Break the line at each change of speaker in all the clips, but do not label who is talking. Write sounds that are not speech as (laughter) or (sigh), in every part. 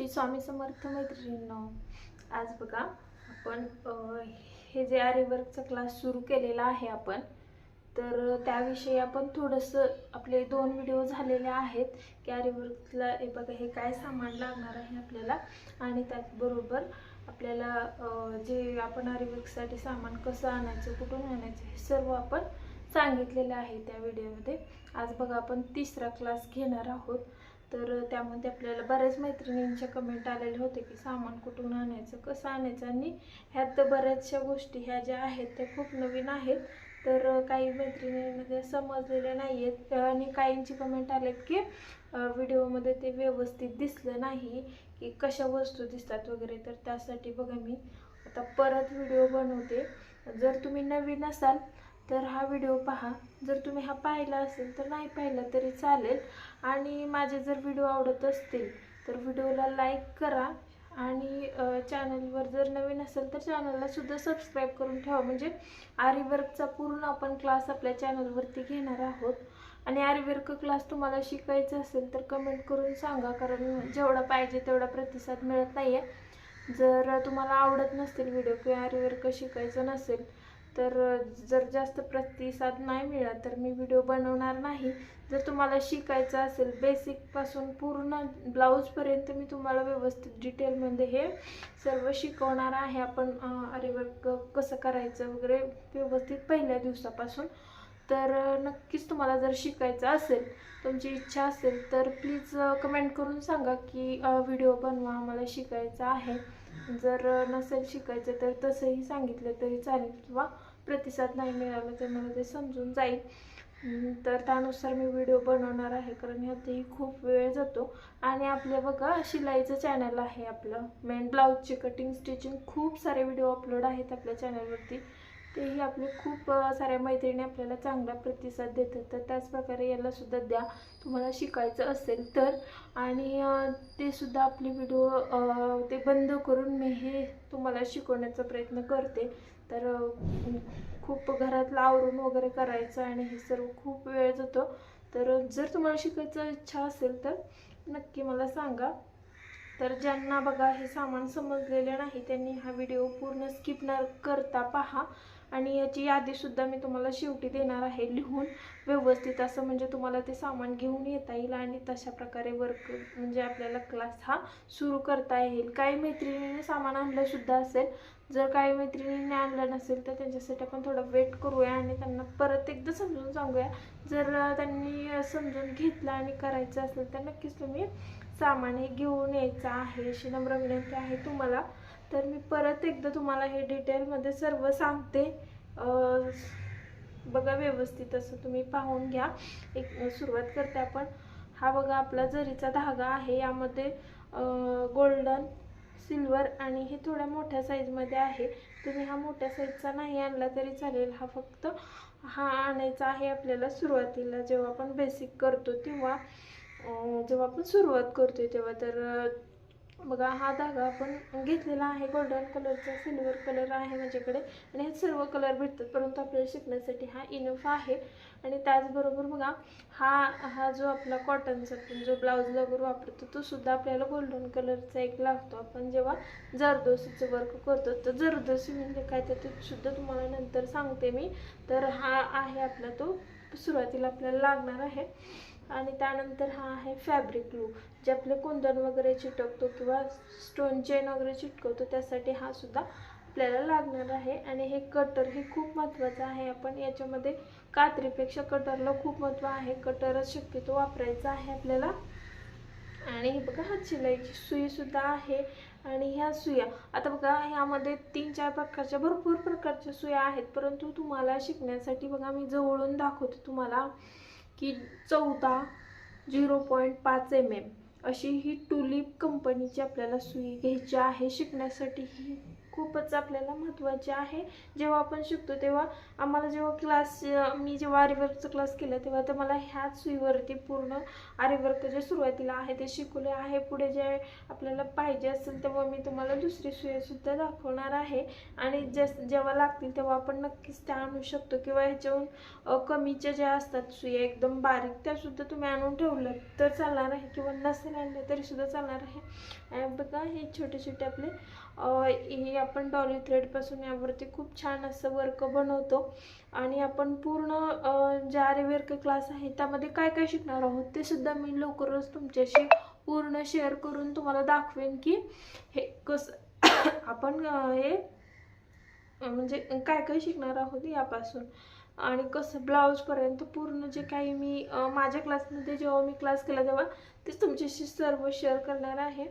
श्री स्वामी समर्थ मैत्रिणींनो आज बघा आपण हे जे आर्यवर्कचा क्लास सुरू केलेला आहे आपण तर त्याविषयी आपण थोडंसं आपले दोन व्हिडिओ झालेले आहेत की आर्यवर्कला हे बघा हे काय सामान लागणार आहे आपल्याला आणि त्याचबरोबर आपल्याला जे आपण आर्यवर्कसाठी सामान कसं आणायचं कुठून आणायचं हे सर्व आपण सांगितलेलं आहे त्या व्हिडिओमध्ये आज बघा आपण तिसरा क्लास घेणार आहोत. तर त्यामध्ये आपल्याला बऱ्याच मैत्रिणींच्या कमेंट आलेले होते की सामान कुठून आणायचं कसं आणायचं? आणि ह्यात बऱ्याचशा गोष्टी ह्या ज्या आहेत त्या खूप नवीन आहेत. तर काही मैत्रिणींमध्ये समजलेल्या नाही आहेत आणि काहींची कमेंट आलेत की व्हिडिओमध्ये ते व्यवस्थित दिसलं नाही की कशा वस्तू दिसतात वगैरे. तर त्यासाठी बघा मी आता परत व्हिडिओ बनवते. जर तुम्ही नवीन असाल तर हा व्हिडिओ पहा. जर तुम्ही हा पाहिला असेल तर नाही पाहिला तरी चालेल. आणि माझे जर व्हिडिओ आवडत असतील तर व्हिडिओला लाईक करा. आणि चॅनलवर जर नवीन असेल तर चॅनलला सुद्धा सबस्क्राईब करून ठेवा. म्हणजे आरीवर्कचा पूर्ण आपण क्लास आपल्या चॅनलवरती घेणार आहोत. आणि आरीवर्क क्लास तुम्हाला शिकायचा असेल तर कमेंट करून सांगा. कारण जेवढा पाहिजे तेवढा प्रतिसाद मिळत नाही आहे जर तुम्हाला आवडत नसतील व्हिडिओ किंवा आरीवर्क शिकायचं नसेल तर जर जास्त प्रतिसाद नाही मिळाला तर मी व्हिडिओ बनवणार नाही. जर तुम्हाला शिकायचं असेल बेसिकपासून पूर्ण ब्लाऊजपर्यंत मी तुम्हाला व्यवस्थित डिटेलमध्ये हे सर्व शिकवणार आहे. आपण अरे वर्क कसं करायचं वगैरे व्यवस्थित पहिल्या दिवसापासून. तर नक्कीच तुम्हाला जर शिकायचं असेल तुमची इच्छा असेल तर प्लीज कमेंट करून सांगा की व्हिडिओ बनवा आम्हाला शिकायचा आहे. जर नसेल शिकायचं तर तसंही सांगितलं तरी चालेल किंवा प्रतिसाद नाही मिळाला तर मला ते समजून जाईल. तर त्यानुसार मी व्हिडिओ बनवणार आहे कारण ह्यातही खूप वेळ जातो. आणि आपले बघा शिलाईचं चॅनल आहे आपलं. मेन ब्लाऊजची कटिंग स्टिचिंग खूप सारे व्हिडिओ अपलोड आहेत आपल्या चॅनलवरती तेही आपले खूप साऱ्या मैत्रिणी आपल्याला चांगला प्रतिसाद देतात. तर त्याचप्रकारे यालासुद्धा द्या. तुम्हाला शिकायचं असेल तर. आणि ते सुद्धा आपले व्हिडिओ ते बंद करून मी हे तुम्हाला शिकवण्याचा प्रयत्न करते. तर खूप घरातलं आवरून वगैरे करायचं आणि हे सर्व खूप वेळ जातो. तर जर तुम्हाला शिकायचं इच्छा असेल तर नक्की मला सांगा. तर ज्यांना बघा हे सामान समजलेलं नाही त्यांनी हा व्हिडिओ पूर्ण स्किप न करता पहा. आणि याची यादीसुद्धा मी तुम्हाला शेवटी देणार आहे. लिहून व्यवस्थित असं म्हणजे तुम्हाला ते सामान घेऊन येता येईल आणि तशा प्रकारे वर्क म्हणजे आपल्याला क्लास हा सुरू करता येईल. काही मैत्रिणीने सामान आणलंसुद्धा असेल. जर काही मैत्रिणींनी आणलं नसेल तर त्यांच्यासाठी आपण थोडं वेट करूया आणि त्यांना परत एकदा समजून सांगूया. जर त्यांनी समजून घेतलं आणि करायचं असेल तर नक्कीच तुम्ही सामान हे घेऊन यायचं आहे. अशी नम्र विनंती आहे तुम्हाला. तर मी परत एकदा तुम्हाला हे डिटेलमध्ये सर्व सांगते. बघा व्यवस्थित असं तुम्ही पाहून घ्या. एक सुरुवात करते आपण. हा बघा आपला जरीचा धागा आहे. यामध्ये गोल्डन सिल्वर आणि हे थोड्या मोठ्या साईजमध्ये आहे. तुम्ही हा मोठ्या साईजचा नाही आणला तरी चालेल. हा फक्त हा आणायचा आहे आपल्याला सुरुवातीला. जेव्हा आपण बेसिक करतो तेव्हा जेव्हा आपण सुरुवात करतो तेव्हा. तर बघा हा धागा आपण घेतलेला आहे. गोल्डन कलरचा सिल्वर कलर आहे माझ्याकडे. आणि हे सर्व कलर भेटतात. परंतु आपल्याला शिकण्यासाठी हा इनफ आहे. आणि त्याचबरोबर बघा हा हा जो आपला कॉटनचा आपण जो ब्लाऊजला वगैरे वापरतो तो सुद्धा आपल्याला गोल्डन कलरचा एक लागतो. आपण जेव्हा जरदोसीचं वर्क करतो तर जरदोसी म्हणजे काय? तर ते सुद्धा तुम्हाला नंतर सांगते मी. तर हा आहे आपला तो सुरुवातीला आपल्याला लागणार आहे. आणि त्यानंतर हा आहे फॅब्रिक ग्लू जे आपले कुंदन वगैरे चिटकतो किंवा स्टोन चेन वगैरे चिटकवतो त्यासाठी हा सुद्धा आपल्याला लागणार आहे. आणि हे कटर हे खूप महत्त्वाचं आहे. आपण याच्यामध्ये कात्रीपेक्षा कटरला खूप महत्त्व आहे. कटरच शक्यतो वापरायचा आहे आपल्याला. आणि हे बघा हात शिलाईची सुईसुद्धा आहे. आणि ह्या सुया आता बघा ह्यामध्ये तीन चार प्रकारच्या भरपूर प्रकारच्या सुया आहेत. परंतु तुम्हाला शिकण्यासाठी बघा मी जवळून दाखवते तुम्हाला. की चौदा झिरो पॉईंट पाच एम एम अशी ही टुलिप कंपनीची आपल्याला सुई घ्यायची आहे शिकण्यासाठी. ही खूपच आपल्याला महत्त्वाचे आहे. जेव्हा आपण शिकतो तेव्हा आम्हाला जेव्हा क्लास मी जेव्हा आरीवर्कचा क्लास केला तेव्हा तर मला ह्याच सुईवरती पूर्ण आरीवर्क जे सुरुवातीला आहे ते शिकवले आहे. पुढे जे आपल्याला पाहिजे असेल तेव्हा मी तुम्हाला दुसरी सुईसुद्धा दाखवणार आहे. आणि जस जेव्हा लागतील तेव्हा आपण नक्कीच त्या आणू शकतो किंवा ह्याच्याहून कमीच्या ज्या असतात सुया एकदम बारीक त्यासुद्धा तुम्ही आणून ठेवलं तर चालणार आहे किंवा नसेल आणलं तरीसुद्धा चालणार आहे. आणि बघा हे छोटे छोटे आपले हे आपण डॉली थ्रेडपासून यावरती खूप छान असं वर्क बनवतो. आणि आपण पूर्ण अ, ज्या क्लास आहे त्यामध्ये काय काय शिकणार आहोत ते सुद्धा मी लवकरच तुमच्याशी पूर्ण शेअर करून तुम्हाला दाखवेन की हे कसं (coughs) आपण हे म्हणजे काय काय शिकणार आहोत यापासून. आणि कसं ब्लाऊजपर्यंत पूर्ण जे काही मी माझ्या क्लासमध्ये जेव्हा मी क्लास केला तेव्हा तेच तुमच्याशी सर्व शेअर करणार आहे.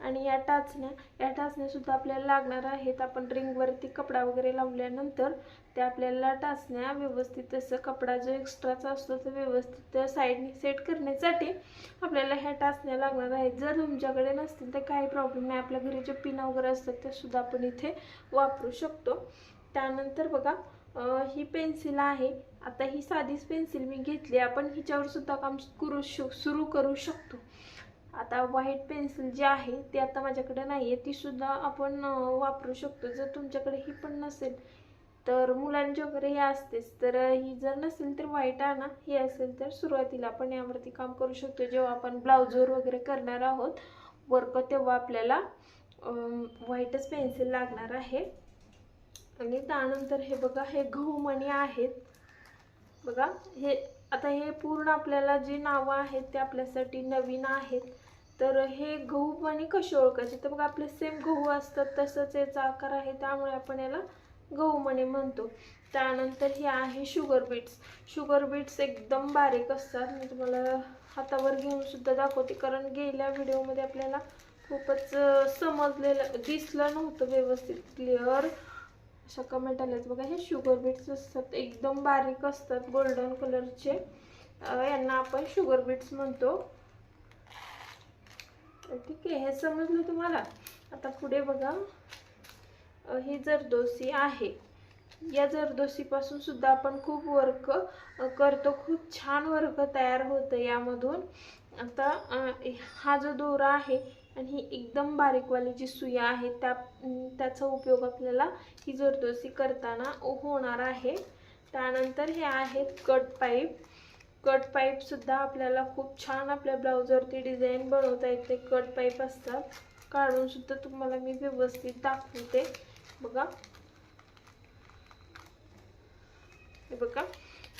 आणि या टाचण्या या टाचण्यासुद्धा आपल्याला लागणार आहेत. आपण रिंगवरती कपडा वगैरे लावल्यानंतर त्या आपल्याला टाचण्या व्यवस्थित असं कपडा जो एक्स्ट्राचा असतो तो व्यवस्थित साईडने सेट करण्यासाठी आपल्याला ह्या टाचण्या लागणार आहेत. जर तुमच्याकडे नसतील तर काही प्रॉब्लेम नाही. आपल्या घरी जे पिना वगैरे असतात त्यासुद्धा आपण इथे वापरू शकतो. त्यानंतर बघा ही पेन्सिल आहे. आता ही साधीच पेन्सिल मी घेतली आपण हिच्यावर सुद्धा काम करू शक सुरू करू शकतो. आता व्हाईट पेन्सिल जी आहे ती आता माझ्याकडे नाही आहे तीसुद्धा आपण वापरू शकतो. जर तुमच्याकडे ही पण नसेल तर मुलांची वगैरे हे असतेच. तर ही जर नसेल तर व्हाईट आणा. हे असेल तर सुरुवातीला आपण यावरती काम करू शकतो. जेव्हा आपण ब्लाउजवर वगैरे करणार आहोत वर्क तेव्हा आपल्याला व्हाईटच पेन्सिल लागणार आहे. आणि त्यानंतर हे बघा हे गहू मणी आहेत. बघा हे आता हे पूर्ण आपल्याला जी नावं आहेत ते आपल्यासाठी नवीन आहेत. तर हे गहू आणि कसे ओळखायचे? तर बघा आपले सेम गहू असतात तसंच याचा आकार आहे त्यामुळे आपण याला गहू मणी म्हणतो. त्यानंतर हे आहे शुगर बीट्स शुगर बीट्स एकदम बारीक असतात. मी तुम्हाला हातावर घेऊन सुद्धा दाखवते कारण गेल्या व्हिडिओमध्ये आपल्याला खूपच समजलेलं दिसलं नव्हतं व्यवस्थित क्लिअर अशा कमेंट आल्यात बघा हे शुगर बीट्स असतात एकदम बारीक असतात गोल्डन कलरचे यांना आपण शुगर बीट्स म्हणतो. ठीक आहे हे समजलं तुम्हाला? आता पुढे बघा. ही जरदोसी आहे या जरदोसीपासून सुद्धा आपण खूप वर्क करतो खूप छान वर्क तयार होतं यामधून. आता हा जो दोरा आहे आणि ही एकदम बारीकवाली जी सुया आहे त्या त्याचा उपयोग आपल्याला ही जरदोसी करताना होणार आहे. त्यानंतर हे आहेत कट पाईप. कट पाईप सुद्धा आपल्याला खूप छान आपल्या ब्लाऊजवरती डिझाईन बनवता येते. कट पाईप असतात. काढून सुद्धा तुम्हाला मी व्यवस्थित दाखवते. बघा. हे बघा.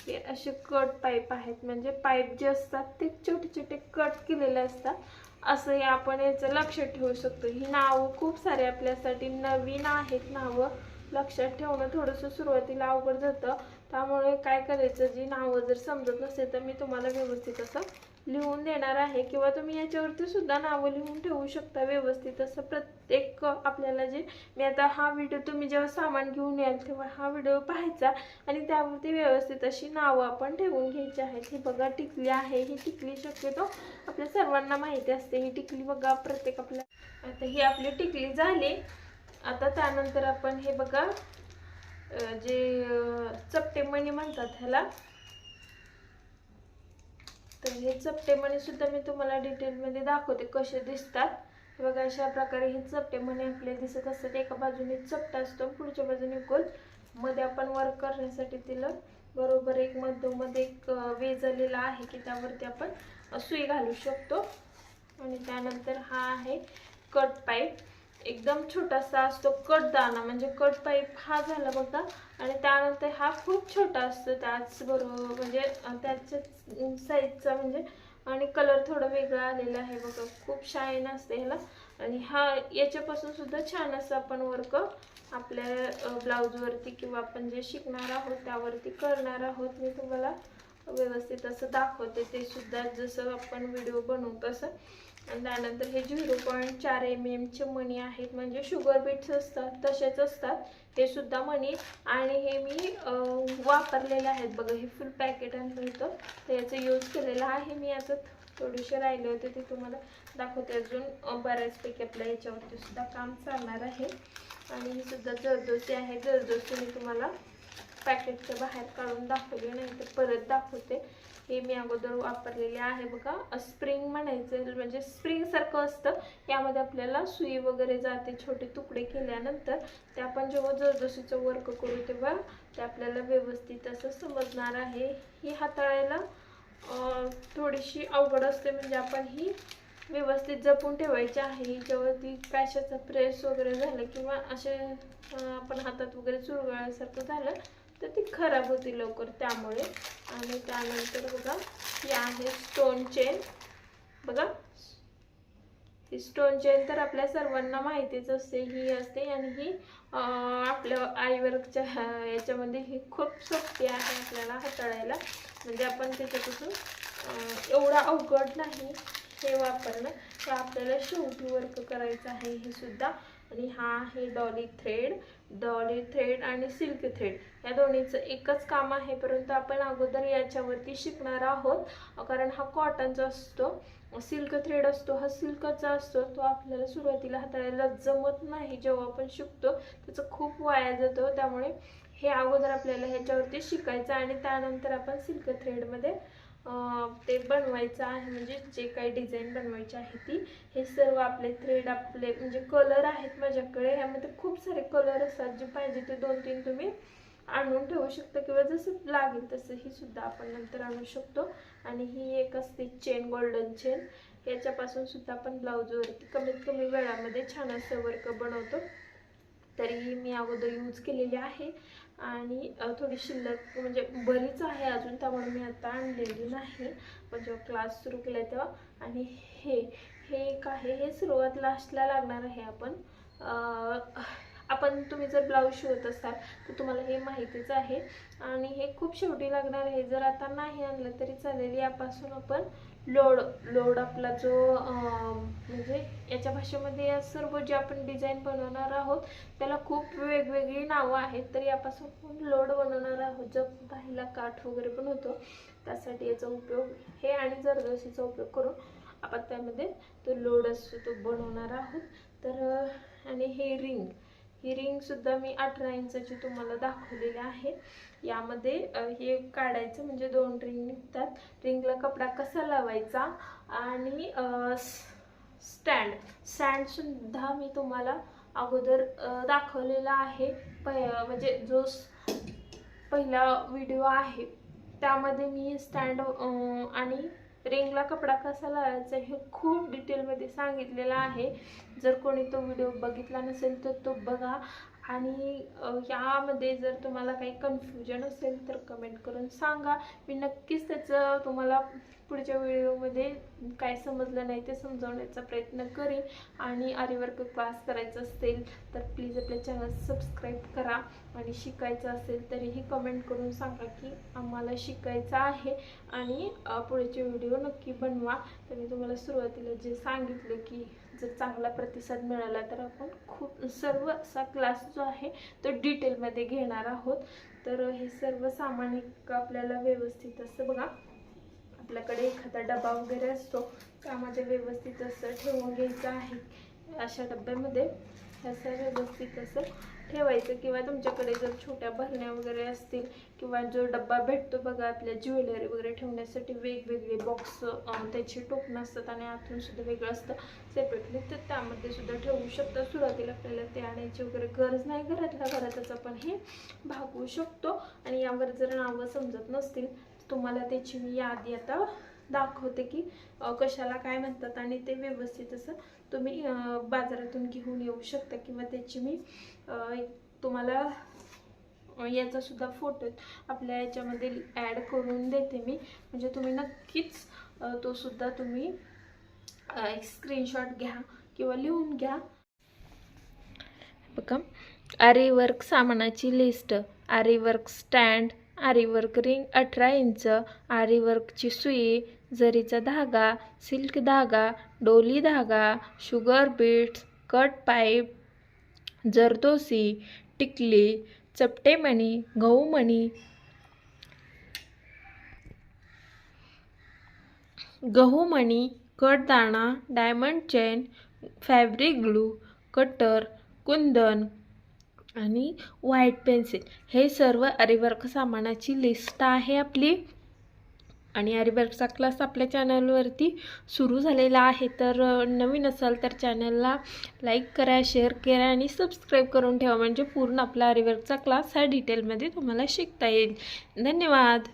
हे असे कट पाईप आहेत. म्हणजे पाईप जे असतात ते छोटे छोटे कट केलेले असतात. असंही आपण याचं लक्षात ठेवू शकतो. ही नावं खूप सारे आपल्यासाठी नवीन आहेत नावं. लक्षात ठेवणं थोडंसं सुरुवातीला अवघड जातं. त्यामुळे काय करायचं? जी नावं जर समजत नसेल तर मी तुम्हाला व्यवस्थित असं लिहून देणार आहे. किंवा तुम्ही याच्यावरती सुद्धा नावं लिहून ठेवू शकता व्यवस्थित. असं प्रत्येक आपल्याला जे मी आता हा व्हिडिओ तुम्ही जेव्हा सामान घेऊन याल तेव्हा हा व्हिडिओ पाहायचा आणि त्यावरती व्यवस्थित अशी नावं आपण ठेवून घ्यायची आहेत. ही बघा टिकली आहे. ही टिकली शक्यतो आपल्या सर्वांना माहिती असते. ही टिकली बघा प्रत्येक आपल्या आता ही आपली टिकली झाली. आता त्यानंतर आपण हे बघा जे चपटे मणी म्हणतात ह्याला. तर हे चपटे मणी सुद्धा मी तुम्हाला डिटेलमध्ये दाखवते कसे दिसतात. बघा अशा प्रकारे हे चपटे मणी आपले दिसत असतात. एका बाजूने चपटा असतो पुढच्या बाजूने गोलमध्ये आपण वर्क करण्यासाठी तिला बरोबर एक मधोमध एक वेज आलेला आहे की त्यावरती आपण सुई घालू शकतो. आणि त्यानंतर हा आहे कट पाईप. एकदम छोटासा असतो कट दाना म्हणजे कट पाईप हा झाला बघा. आणि त्यानंतर हा खूप छोटा असतो त्याच बरोबर म्हणजे त्याच्याच साईजचा म्हणजे आणि कलर थोडा वेगळा आलेला आहे बघा. खूप शाईन असते ह्याला. आणि हा याच्यापासून सुद्धा छान असं आपण वर्क आपल्या ब्लाऊजवरती किंवा आपण जे शिकणार आहोत त्यावरती करणार आहोत. मी तुम्हाला व्यवस्थित असं दाखवते. ते सुद्धा जसं आपण व्हिडिओ बनवू तसं. आणि त्यानंतर हे झिरो पॉईंट चार एम एमचे मणी आहेत म्हणजे शुगर बीट्स असतात तसेच असतात. हे सुद्धा मणी आणि हे मी वापरलेले आहेत. बघा हे फुल पॅकेट आणलं होतं तर याचं यूज केलेलं आहे मी याचं थोडेसे राहिले होते ते तुम्हाला दाखवते अजून. बऱ्याचपैकी आपल्या याच्यावरती सुद्धा काम चालणार आहे. आणि ही सुद्धा जरदोसी आहे. जरदोसी मी तुम्हाला पॅकेटच्या बाहेर काढून दाखवले नाही तर परत दाखवते. हे मी अगोदर वापरलेले आहे बघा. स्प्रिंग म्हणायचं म्हणजे स्प्रिंग सारखं असतं. यामध्ये आपल्याला सुई वगैरे जाते छोटे तुकडे केल्यानंतर ते आपण जेव्हा जसजशीचं वर्क करू तेव्हा ते आपल्याला व्यवस्थित असं समजणार आहे. ही हाताळायला थोडीशी अवघड असते म्हणजे आपण ही व्यवस्थित जपून ठेवायची आहे. जेव्हा ती पॅशाचा प्रेस वगैरे झालं किंवा असे आपण हातात वगैरे चुरगळल्यासारखं झालं तर ती खराब होती लवकर त्यामुळे. आणि त्यानंतर बघा ही आहे स्टोन चेन बघा ही स्टोन चेन तर आपल्या सर्वांना माहितीच असते ही असते आणि ही आपल्या आईवर्कच्या याच्यामध्ये ही खूप सोपी आहे आपल्याला हाताळायला. म्हणजे आपण त्याच्यापासून एवढा अवघड नाही हे वापरणं. तर आपल्याला शेवटी वर्क करायचं आहे हे सुद्धा. आणि हा आहे डॉली थ्रेड डॉली थ्रेड आणि सिल्क थ्रेड या दोन्हीचं एकच काम आहे परंतु आपण अगोदर याच्यावरती शिकणार आहोत. कारण हा कॉटनचा असतो सिल्क थ्रेड असतो हा सिल्कचा असतो तो आपल्याला सुरुवातीला हाताळायला जमत नाही जेव्हा आपण शिकतो. त्याचं खूप वाया जातो त्यामुळे हे अगोदर आपल्याला ह्याच्यावरती शिकायचं आणि त्यानंतर आपण सिल्क थ्रेडमध्ये ते बनवायचं आहे म्हणजे जे काही डिझाईन बनवायची आहे ती. हे सर्व आपले थ्रेड आपले म्हणजे कलर आहेत माझ्याकडे. ह्यामध्ये खूप सारे कलर असतात जे पाहिजे ते दोन तीन तुम्ही आणून ठेवू शकता किंवा जसं लागेल तसं ही सुद्धा आपण नंतर आणू शकतो. आणि ही एक असते चेन गोल्डन चेन याच्यापासून सुद्धा आपण ब्लाऊजवरती कमीत कमी वेळामध्ये छान असं वर्क बनवतो. तरीही मी अगोदर यूज केलेली आहे. आणि थोडी शिल्लक म्हणजे बरीच आहे अजून त्यामुळे मी आता आणलेली नाही. पण जेव्हा क्लास सुरू केला तेव्हा. आणि हे हे एक आहे हे सुरुवात लास्टला लागणार आहे आपण. आपण तुम्ही जर ब्लाऊज शिवत असाल तर तुम्हाला हे माहितीच आहे. आणि हे खूप शेवटी लागणार आहे. जर आता नाही आणलं तरी चालेल. यापासून आपण लोड लोड आपला जो म्हणजे याच्या भाषेमध्ये या सर्व जे आपण डिझाईन बनवणार आहोत त्याला खूप वेगवेगळी नावं आहेत. तर यापासून आपण लोड बनवणार आहोत. जो पाहिला काठ वगैरे पण होतो त्यासाठी याचा उपयोग हे आणि जरदोशीचा उपयोग करून आपण त्यामध्ये तो लोड असतो तो बनवणार आहोत. तर आणि हे रिंग ही रिंगसुद्धा मी अठरा इंचाची तुम्हाला दाखवलेली आहे. यामध्ये हे काढायचं म्हणजे दोन रिंग निघतात. रिंगला कपडा कसा लावायचा आणि स्टँड स्टँडसुद्धा मी तुम्हाला अगोदर दाखवलेला आहे. प म्हणजे जो पहिला व्हिडिओ आहे त्यामध्ये मी स्टँड आणि रिंगला कपडा कसा लावायचा हे खूप डिटेलमध्ये सांगितलेलं आहे. जर कोणी तो व्हिडिओ बघितला नसेल तर तो बघा. आणि यामध्ये जर तुम्हाला काही कन्फ्युजन असेल तर कमेंट करून सांगा. मी नक्कीच त्याचं तुम्हाला पुढच्या व्हिडिओमध्ये काय समजलं नाही ते समजवण्याचा प्रयत्न करीन. आणि आरीवर्क क्लास करायचा असेल तर प्लीज आपल्या चॅनल सबस्क्राईब करा. आणि शिकायचं असेल तरीही कमेंट करून सांगा की आम्हाला शिकायचं आहे. आणि पुढचे व्हिडिओ नक्की बनवा. तर मी तुम्हाला सुरुवातीला जे सांगितलं की जर चांगला प्रतिसाद मिळाला तर आपण खूप सर्व असा क्लास जो आहे तो डिटेलमध्ये घेणार आहोत. तर हे सर्व सामानिक आपल्याला व्यवस्थित असं बघा. आपल्याकडे एखादा डबा वगैरे असतो त्यामध्ये व्यवस्थित असं ठेवून घ्यायचं आहे. अशा डब्यामध्ये असं व्यवस्थित असं ठेवायचं किंवा तुमच्याकडे जर छोट्या भरण्या वगैरे असतील किंवा जो डब्बा भेटतो बघा आपल्या ज्वेलरी वगैरे ठेवण्यासाठी वेगवेगळे बॉक्स त्याची टोपणं असतात आणि आतून सुद्धा वेगळं असतं. सेपरेटली तर त्यामध्ये सुद्धा ठेवू शकता. सुरुवातीला आपल्याला ते आणायची वगैरे गरज नाही. घरातल्या घरातच आपण हे भागवू शकतो. आणि यावर जर नावं समजत नसतील तुम्हाला त्याची मी यादी आता दाखवते की कशाला काय म्हणतात आणि ते व्यवस्थित असं तुम्ही बाजारातून घेऊन येऊ शकता किंवा त्याची मी तुम्हाला याचासुद्धा फोटो आपल्या याच्यामध्ये ॲड करून देते मी. म्हणजे तुम्ही नक्कीच तो सुद्धा तुम्ही एक स्क्रीनशॉट घ्या किंवा लिहून घ्या. बघा आरीवर्क सामानाची लिस्ट आरीवर्क स्टँड आरीवर्क रिंग अठरा इंच आरीवर्कची सुई जरीचा धागा सिल्क धागा डोली धागा sugar beads cut pipe zardozi टिकली चपटेमणी गहूमणी गहूमणी कडदाणा diamond chain fabric glue cutter kundan आणि व्हाईट पेन्सिल. हे सर्व अरिवर्क सामानाची लिस्ट आहे आपली. आणि अरिवर्कचा क्लास आपल्या चॅनलवरती सुरू झालेला आहे. तर नवीन असाल तर चॅनलला लाईक करा शेअर करा आणि सबस्क्राईब करून ठेवा. म्हणजे पूर्ण आपला अरिवर्कचा क्लास हा डिटेलमध्ये तुम्हाला शिकता येईल. धन्यवाद.